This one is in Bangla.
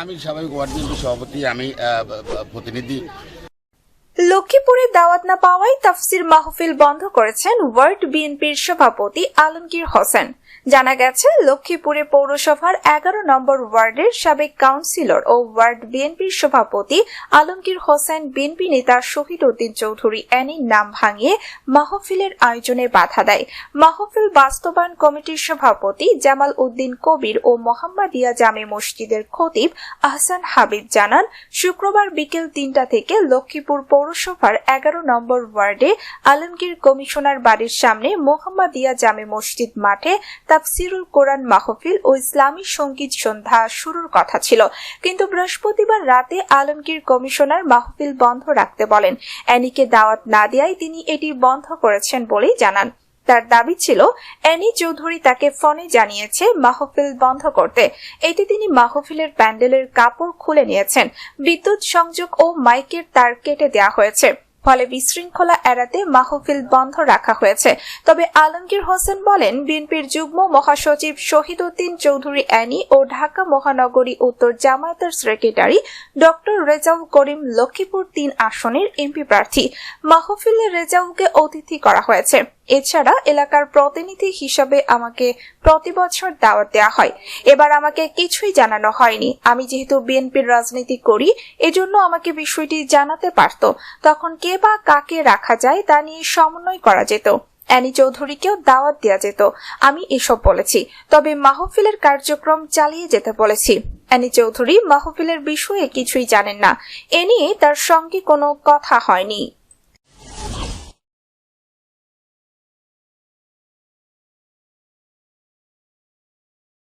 আমি স্বাভাবিক ওয়ার্ড বিএনপি সভাপতি আমি প্রতিনিধি। লক্ষ্মীপুরে দাওয়াত না পাওয়ায় তাফসির মাহফিল বন্ধ করেছেন ওয়ার্ড বিএনপির সভাপতি আলমগীর হোসেন। জানা গেছে, লক্ষ্মীপুরে পৌরসভার এগারো নম্বর ওয়ার্ডের সাবেক কাউন্সিলর ও ওয়ার্ড বিএনপির সভাপতি আলমগীর হোসেন বিএনপি নেতা শহীদ উদ্দিন চৌধুরী অ্যানির নাম ভাঙিয়ে মাহফিলের আয়োজনে বাধা দেয়। মাহফিল বাস্তবায়ন কমিটির সভাপতি জামাল উদ্দিন কবির ও মোহাম্মদিয়া জামে মসজিদের খতিব আহসান হাবিব জানান, শুক্রবার বিকেল তিনটা থেকে লক্ষ্মীপুর পৌরসভার এগারো নম্বর ওয়ার্ডে আলমগীর কমিশনার বাড়ির সামনে মোহাম্মদিয়া জামে মসজিদ মাঠে তাফসিরুল কোরআন মাহফিল ও ইসলামী সংগীত সন্ধ্যা শুরুর কথা ছিল। কিন্তু বৃহস্পতিবার রাতে আলমগীর কমিশনার মাহফিল বন্ধ রাখতে বলেন। অ্যানিকে দাওয়াত না দেওয়ায় তিনি এটি বন্ধ করেছেন বলেই জানান। তার দাবি ছিল, অ্যানি চৌধুরী তাকে ফোনে জানিয়েছে মাহফিল বন্ধ করতে। এতে তিনি মাহফিলের প্যান্ডেলের কাপড় খুলে নিয়েছেন। বিদ্যুৎ সংযোগ ও মাইকের তার কেটে দেওয়া হয়েছে। ফলে বিশৃঙ্খলা এড়াতে মাহফিল বন্ধ রাখা হয়েছে। তবে আলমগীর হোসেন বলেন, বিএনপির যুগ্ম মহাসচিব শহীদ উদ্দিন চৌধুরী অ্যানি ও ঢাকা মহানগরী উত্তর জামায়াতের সেক্রেটারি ডক্টর রেজাউল করিম লক্ষ্মীপুর তিন আসনের এমপি প্রার্থী। মাহফিলে রেজাউলকে অতিথি করা হয়েছে। এছাড়া এলাকার প্রতিনিধি হিসাবে আমাকে প্রতি বছর দাওয়াত দেওয়া হয়। এবার আমাকে কিছুই জানানো হয়নি। আমি যেহেতু বিএনপির রাজনীতি করি, এজন্য আমাকে বিষয়টি জানাতে পারত। তখন বা কাকে রাখা যায় তা নিয়ে সমন্বয় করা যেত। অ্যানি চৌধুরীকেও দাওয়াত দেওয়া যেত। আমি এসব বলেছি, তবে মাহফিলের কার্যক্রম চালিয়ে যেতে বলেছি। অ্যানি চৌধুরী মাহফিলের বিষয়ে কিছুই জানেন না। এ নিয়ে তার সঙ্গে কোনো কথা হয়নি।